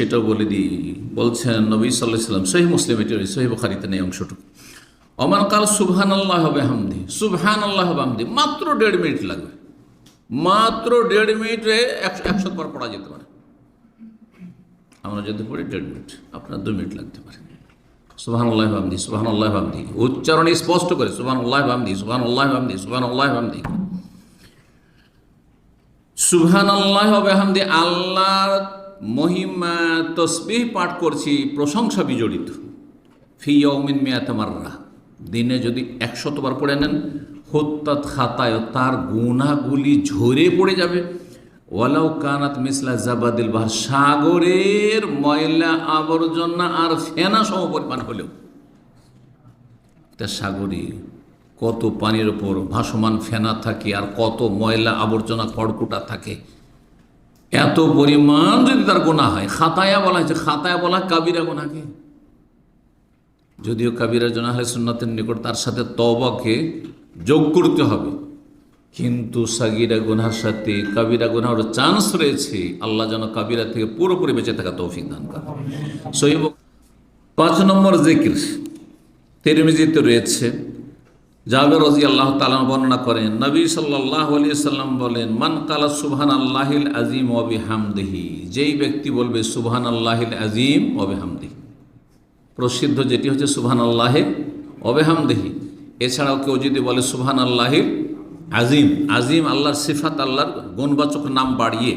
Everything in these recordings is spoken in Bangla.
সেটাও বলে দিই। বলছেন নবী সাল্লাহ সাল্লাম সহি মুসলিম, এটি সহি বখারিতে নেই অংশটুকু। অমান কাল সুবহান আল্লাহ হামদি সুবহান আল্লাহ হামদি মাত্র দেড় মিনিট লাগবে। মাত্র দেড় মিনিটে একশো বার পড়া যেতে পারে। আমরা যদি পড়ি দেড় মিনিট, আপনার দু মিনিট লাগতে পারে। সুবহান আল্লাহ হামদি সুবহান আল্লাহ হামদি উচ্চারণে স্পষ্ট করে সুবহান আল্লাহ হামদি সুবহান আল্লাহ হামদি সুবহান আল্লাহ হামদি সুবহান আল্লাহ হামদি আল্লাহর মহিমা তসবিহ পাঠ করছি, প্রশংসা বিজড়িত। ফি ইয়ৌমিন মিয়াতামাররা দিনে যদি একশতবার পড়ে নেন হত্যাত খাতায় তার গুণাগুলি ঝরে পড়ে যাবে। ওয়ালাউ কানাত মিসলা জাবাদিল বাহ সাগরের ময়লা আবর্জনা আর ফেনা সম পরিমাণ হলেও। তা সাগরে কত পানির ওপর ভাসমান ফেনা থাকে আর কত ময়লা আবর্জনা খড়কুটা থাকে এত পরিমাণ যদি তার গোনা হয়, খাতায়া বলা হয়েছে, খাতায়া বলা কাবিরা গোনাকে যদিও কাবিরা জনা হলে সুন্নতের নিকট তার সাথে তবাকে যোগ করতে হবে, কিন্তু সাগিরা গুনার সাথে কাবিরা গুনার চান্স রয়েছে, আল্লাহ যেন কাবিরা থেকে পুরোপুরি বেঁচে থাকা তৌফিক দান করে সহিব পাঁচ নম্বর জিকির, তেরমিজিতে রয়েছে জাবের রাজি আল্লাহ তালাম বর্ণনা করেন, নবী সাল্লাহ আলী সাল্লাম বলেন, মান কালা সুবহান আল্লাহিল আজিম অবি হামদিহি যেই ব্যক্তি বলবে সুবহান আল্লাহিল আজিম অবি হামদিহি প্রসিদ্ধ যেটি হচ্ছে সুবহান আল্লাহে অবেহামদেহি এছাড়াও কেউ যদি বলে সুবহান আল্লাহির আজিম আজিম আল্লাহর সিফাত, আল্লাহর গুণবাচক নাম বাড়িয়ে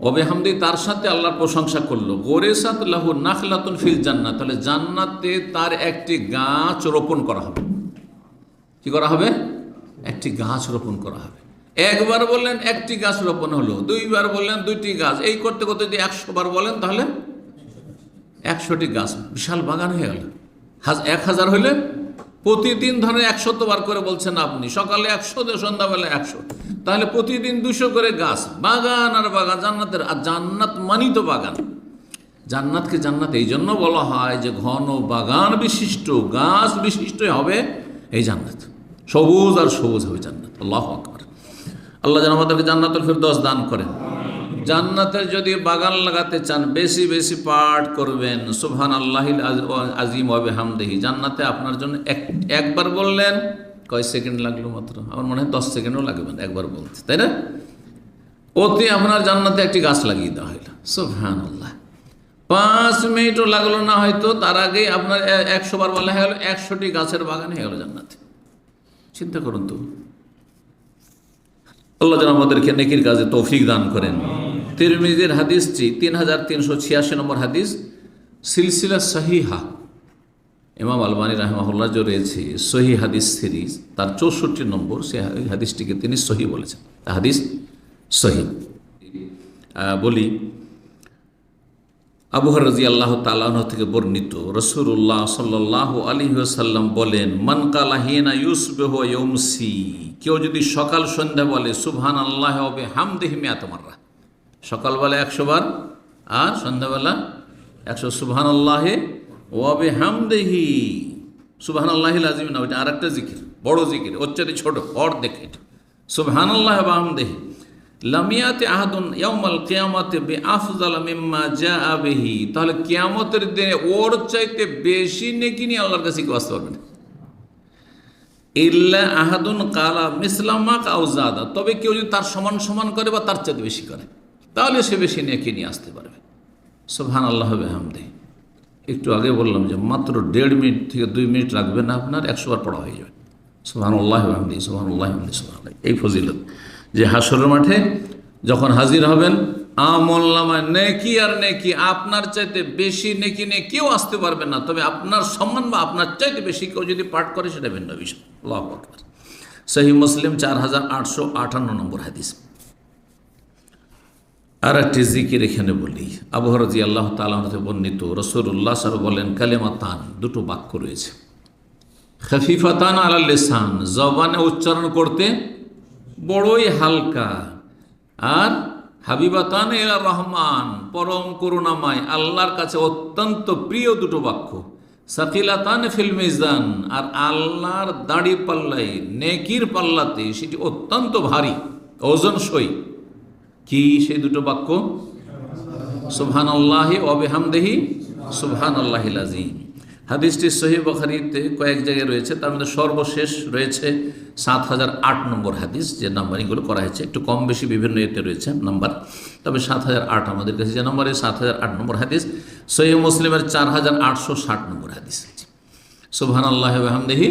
অবেহামদি তার সাথে আল্লাহর প্রশংসা করল। গোরেসাত লাহু নাখলাতুন ফিল জান্নাত তাহলে জান্নাতে তার একটি গাছ রোপণ করা হবে। কি করা হবে? একটি গাছ রোপণ করা হবে। একবার বললেন একটি গাছ রোপণ হলো, দুইবার বললেন দুইটি গাছ, এই করতে করতে যদি একশো বার বলেন তাহলে একশোটি গাছ, বিশাল বাগান হয়ে গেল। এক হাজার হইলে প্রতিদিন ধরেন একশত বার করে বলছেন আপনি, সকালে একশো, সন্ধ্যাবেলা একশো। তাহলে প্রতিদিন দুশো করে গাছ, বাগান আর বাগান, জান্নাতের, আর জান্নাত মানি তো বাগান। জান্নাতকে জান্নাত, এই জন্য বলা হয় যে ঘন বাগান বিশিষ্ট, গাছ বিশিষ্ট হবে এই জান্নাত। সবুজ আর সবুজ হবে জান্নাত। আল্লাহ আকবর। আল্লাহ যেন আমাদেরকে জান্নাতুল ফিরদৌস দান করেন। জান্নাতের যদি বাগান লাগাতে চান, বেশি বেশি পাঠ করবেন। সুবহান আল্লাহিল আজ- আজিম ওয়াবে হামদেহি জান্নাতে আপনার জন্য এক একবার বললেন, কয় সেকেন্ড লাগল মাত্র? আমার মনে হয় দশ সেকেন্ডও লাগবে না, একবার বলতে। তাই না? অতি আপনার জান্নাতে একটি গাছ লাগিয়ে দেওয়া হইল। সুবহান আল্লাহ পাঁচ মিনিটও লাগল না হয়তো, তার আগেই আপনার একশো বার বলা হয়ে গেল, একশোটি গাছের বাগান হয়ে গেল জান্নাতে। চিন্তা করুন তো। আল্লাহ যেন আমাদেরকে নেকির কাজে তৌফিক দান করেন। তিরমিজির হাদিসটি তিন হাজার তিনশো ছিয়াশি নম্বর হাদিস, সিলসিলা সহিহা। ইমাম আলবানী রাহমাহুল্লাহ যে রয়েছে সহি হাদিস সিরিজ, তার চৌষট্টি নম্বর, সে হাদিসটিকে তিনি সহি বলেছেন। হাদিস সহি বলি আবুহর রাজি আল্লাহ তালাহ থেকে বর্ণিত রসুল্লাহ সাল্লাহ আলী সাল্লাম বলেন, মান কালাহিনা ইউসবেহ ইয়মসি কেউ যদি সকাল সন্ধ্যা বলে সুবহান আল্লাহ হবে হামদেহি মিয়াতমাররা সকালবেলা একশো বার আর সন্ধ্যাবেলা একশো সুবহান আল্লাহে ওয়াবে হামদেহি সুবহান আল্লাহ আজিম না, ওইটা আর একটা জিকির, বড় জিকির, ওর ছোট অর দেখে এটা। সুবহান আল্লাহ হামদেহি লামিয়াতে আহাদুন ইয়াউমাল কিয়ামাতে বে আফজাল মিম্মা জাআ বিহি। তাহলে কিয়ামতের দিনে ওর চাইতে বেশি নেকি নিয়ে আল্লাহর কাছে কেউ আসতে পারবে না। ইল্লা আহাদুন কালা মিসলামা কাউজাদা তবে কেউ যদি তার সমান সমান করে বা তার চাইতে বেশি করে, তাহলে সে বেশি নেকি নিয়ে আসতে পারবে। সুবহান আল্লাহ হামদে একটু আগে বললাম যে মাত্র দেড় মিনিট থেকে দুই মিনিট লাগবে না, আপনার একশো বার পড়া হয়ে যাবে। সুবহান আল্লাহ হামদি সুবহান আল্লাহ হামদি সুবহান এই ফজিলত। যে হাসরের মাঠে যখন হাজির হবেন আমল্লামায় নেকি আর নেকি, আপনার চাইতে বেশি নেকি নিয়ে কেউ আসতে পারবে না। তবে আপনার সম্মান বা আপনার চাইতে বেশি কেউ যদি পাঠ করে, সেটা ভিন্ন বিষয়। আল্লাহ আকবার। সহি মুসলিম চার হাজার আটশো আটান্ন নম্বর হাদিস। আর একটি জিকির এখানে বলি। আবহরজি আল্লাহ তালাহতে বর্ণিত রসুল্লাহ সাহেব বলেন কালেমা তান দুটো বাক্য রয়েছে। খফিফাতান আলাল লিসান, জবানে উচ্চারণ করতে বড়ই হালকা। আর হাবিবাতান এলা রহমান, পরম করুণাময়, আল্লাহর কাছে অত্যন্ত প্রিয় দুটো বাক্য। সাকিলাতান ফিল মিজান, আর আল্লাহর দাড়ি পাল্লায়, নেকির পাল্লাতে সেটি অত্যন্ত ভারী, ওজন সই। কি সেই দুটো বাক্য? সুবহান আল্লাহি অবেহামদেহি সুবহান আল্লাহিল আজিম হাদিসটি সহি বখারিতে কয়েক জায়গায় রয়েছে, তার মধ্যে সর্বশেষ রয়েছে সাত হাজার আট নম্বর হাদিস, যে নাম্বারিংগুলো করা হয়েছে। একটু কম বেশি বিভিন্ন এতে রয়েছে নাম্বার, তবে সাত হাজার আট আমাদের কাছে যে নম্বরে সাত হাজার আট নম্বর হাদিস সহি মুসলিমের চার হাজার আটশো ষাট নম্বর হাদিস সুবহান আল্লাহ আহমদেহি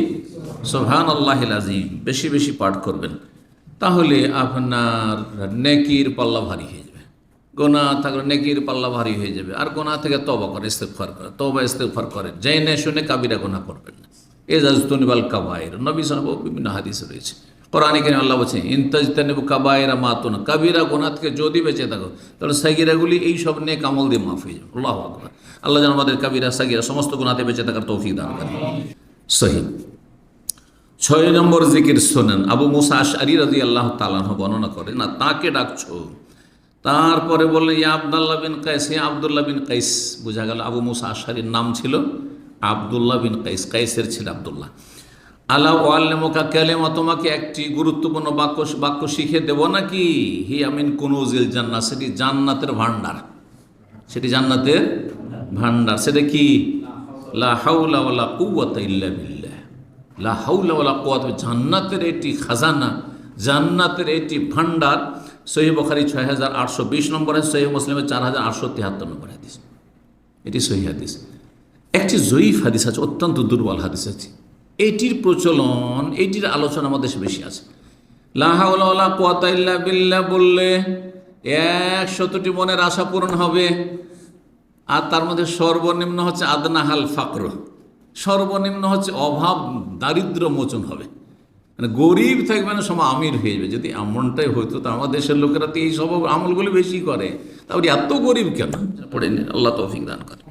সুবহান আল্লাহ আজিম বেশি বেশি পাঠ করবেন, তাহলে আপনার নেকির পাল্লা ভারী হয়ে গোনা থাকলে নেকির পাল্লা ভারী হয়ে যাবে। আর গোনা থেকে তবা করে ইস্তেফার করে তবা ইস্তেফার করে জেনে শুনে কাবিরা গোনা করবেন না। এজাজতনিবাল কাবায়ের। নবী সাহেব বিভিন্ন হাদিস রয়েছে। কোরআনে কেন আল্লাহ বলছে ইন্তাজতানিবু কাবায়েরা মাতুন কাবিরা গোনা থেকে যদি বেঁচে থাকো, তাহলে সাগিরাগুলি এই সব নিয়ে কামল দিয়ে মাফ হয়ে যাবে। আল্লাহ আকবার। আল্লাহ যেন আমাদের কাবিরা সাগিরা সমস্ত গুণাতে বেঁচে থাকার তৌফিক দান করেন। সহি। ছয় নম্বর জিকির শোনেন। আবু মুসা আশারি রাজি আল্লাহ তালাহ বর্ণনা করে না, তাকে ডাকছো তারপরে বললেন, ইয়া আবদুল্লাহ বিন কাইস, ইয়া আবদুল্লাহ বিন কাইস। বোঝা গেল আবু মুসা আশারির নাম ছিল আবদুল্লাহ বিন কাইস, কাইসের ছিল আবদুল্লাহ। আল্লাহ ওয়াল্লেমোকা কেলেমা, তোমাকে একটি গুরুত্বপূর্ণ বাক্য বাক্য শিখে দেব নাকি? হি আমিন কুনুজিল জান্নাত, সেটি জান্নাতের ভান্ডার সেটি জান্নাতের ভান্ডার সেটা কি? লা হাউলা ওয়ালা কুওয়াতা ইল্লা বিল্লাহ। লা হাউলা ওয়ালা কুওয়াতা, জান্নাতের এটি খাজানা, জান্নাতের এটি ভান্ডার সহি বখারি ছয় হাজার আটশো বিশ নম্বরে, সহি মুসলিমের চার হাজার আটশো তিয়াত্তর নম্বর হাদিস। এটি সহি হাদিস। একটি জয়ীফ হাদিস আছে, অত্যন্ত দুর্বল হাদিস আছে। এটির প্রচলন, এটির আলোচনা আমাদের বেশি আছে। লাহাউলা কোয়াতাইল্লা বিল্লা বললে একশতটি মনের আশা পূরণ হবে, আর তার মধ্যে সর্বনিম্ন হচ্ছে আদনাহাল ফাকর। সর্বনিম্ন হচ্ছে অভাব দারিদ্র মোচন হবে। মানে গরিব থাকবে না সময় আমির হয়ে যাবে। যদি এমনটাই হইতো, তো আমাদের দেশের লোকেরা তো এই সব আমলগুলো বেশি করে। তারপরে এত গরিব কেন? পড়ে নিন আল্লাহ তৌফিক দান করে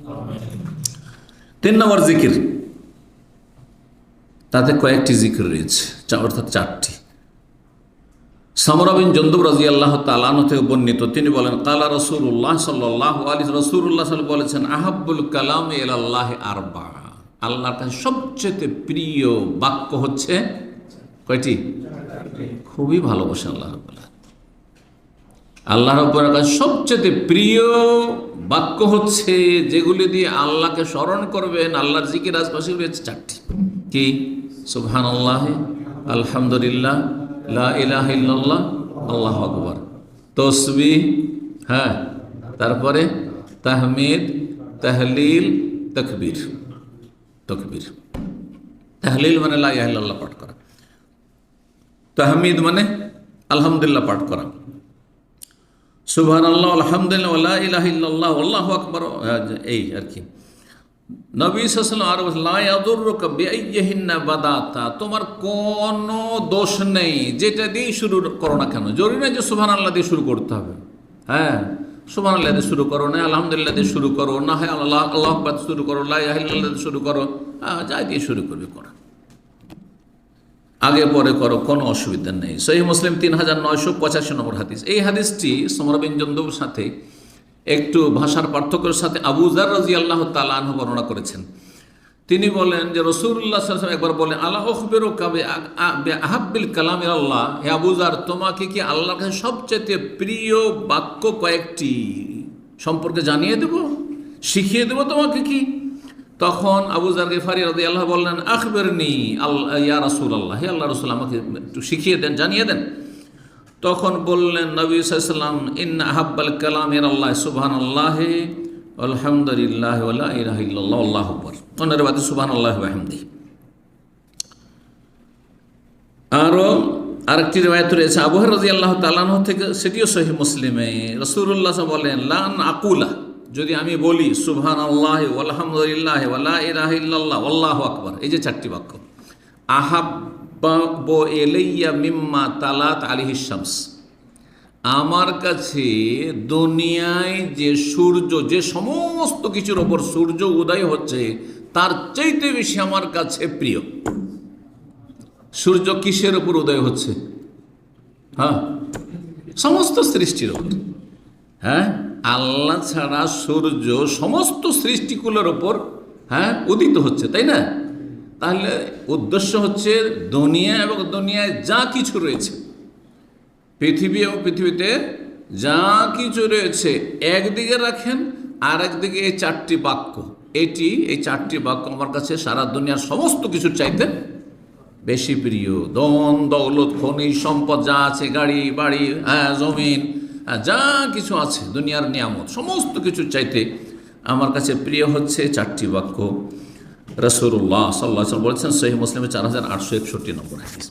তিন নম্বর জিকির। তাতে কয়েকটি জিকির রয়েছে অর্থাৎ চারটি। সমরবিন জন্দুব রাজি আল্লাহ তালানো থেকে বর্ণিত, তিনি বলেন, কালা রসুল্লাহ সাল্লাহ আলী রসুল্লাহ সাল বলেছেন আহাবুল কালাম এল আল্লাহ আরবা আল্লাহর কাছে সবচেয়ে প্রিয় বাক্য হচ্ছে কয়টি? খুবই ভালোবাসে আল্লাহ রব্বুল্লাহ আল্লাহ রব্বুলের কাছে সবচেয়ে প্রিয় বাক্য হচ্ছে যেগুলি দিয়ে আল্লাহকে স্মরণ করবেন, আল্লাহর জিকির আশপাশে রয়েছে চারটি। কি? সুবহান আল্লাহ আলহামদুলিল্লাহ ইল্লাল্লাহ, আল্লাহ আকবর। তসবি হ্যাঁ। তারপরে তাহমিদ, তাহলিল, তকবীর। তকবীর। তাহলিল মানে লা ইলাহা ইল্লাল্লাহ পাঠ করা। তাহমিদ মানে আলহামদুলিল্লাহ পাঠ করা। সুবহান আল্লাহ আলহামদুলিল্লাহ আল্লাহ ইলাহ ইল্লাল্লাহ, আল্লাহ আকবর এই আর কি। নবী সাল্লাম বাদাতা, তোমার কোনো দোষ নেই, যেটা দিয়ে শুরু করো না কেন? জরুরি না যে সুবহান আল্লাহ দিয়ে শুরু করতে হবে। হ্যাঁ সুবহান আল্লাহ দিয়ে শুরু করো, না আলহামদুলিল্লাহ দিয়ে শুরু করো, না হয় আল্লাহ আল্লাহ শুরু করো, লা ইলাহা ইল্লাল্লাহ শুরু করো হ্যাঁ যা দিয়ে শুরু করবে, করো। আগে পরে করো, কোনো অসুবিধা নেই। সহি মুসলিম তিন হাজার নয়শো পঁচাশি নম্বর হাদিস। এই হাদিসটি সমরবিন জন্দুর সাথে একটু ভাষার পার্থক্যের সাথে আবুজার রাজি আল্লাহ তালাহ বর্ণনা করেছেন। তিনি বলেন যে রসুল্লাহ একবার বলেন আল্লাহ অখবেরো কাবে আহাব্বিল কালাম আল্লাহ হে আবুজার তোমাকে কি আল্লাহর কাছে সবচেয়ে প্রিয় বাক্য কয়েকটি সম্পর্কে জানিয়ে দেব? শিখিয়ে দেব তোমাকে কি? তখন আবু জার গেফারি রাদি আল্লাহ বললেন আখবের নি আল্লাহ ইয়া রাসুল আল্লাহ আল্লাহ রসুল, আমাকে একটু শিখিয়ে দেন, জানিয়ে দেন। তখন বললেন, নবী সাল্লাম ইন আহাব্বাল কালাম এর আল্লাহ সুবহান আল্লাহ আলহামদুলিল্লাহ ইলাহিল্লাহ আল্লাহ আকবর। অন্যের বাদে সুবহান আল্লাহ আহমদি আরও আরেকটি রেবায়ত রয়েছে আবহার রাজি আল্লাহ তালাহ থেকে, সেটিও সহি মুসলিমে। রসুল্লাহ বলেন লান আকুলা যদি আমি বলি সুবহান আল্লাহ আলহামদুলিল্লাহ ওয়ালা ইলাহা ইল্লাল্লাহ, আল্লাহু আকবার এই যে চারটি বাক্য এলাইয়া মিম্মা তালাত আলিহি শামস আমার কাছে দুনিয়ায় যে সূর্য, যে সমস্ত কিছুর ওপর সূর্য উদয় হচ্ছে, তার চাইতে বেশি আমার কাছে প্রিয়। সূর্য কিসের উপর উদয় হচ্ছে? হ্যাঁ? সমস্ত সৃষ্টির ওপর। হ্যাঁ? আল্লাহ ছাড়া সূর্য সমস্ত সৃষ্টিকুলের ওপর হ্যাঁ উদিত হচ্ছে, তাই না? তাহলে উদ্দেশ্য হচ্ছে দুনিয়া এবং দুনিয়ায় যা কিছু রয়েছে, পৃথিবী এবং পৃথিবীতে যা কিছু রয়েছে, একদিকে রাখেন আর একদিকে এই চারটি বাক্য। এটি, এই চারটি বাক্য আমার কাছে সারা দুনিয়ার সমস্ত কিছুর চাইতে বেশি প্রিয়। দন দৌলত, খনিজ সম্পদ যা আছে, গাড়ি, বাড়ি হ্যাঁ জমিন যা কিছু আছে, দুনিয়ার নিয়ামত, সমস্ত কিছু চাইতে আমার কাছে প্রিয় হচ্ছে চারটি বাক্য। রসুল্লাহ সাল্লাহ বলেছেন সহি মুসলিমের চার হাজার আটশো একষট্টি নম্বর হাদিস।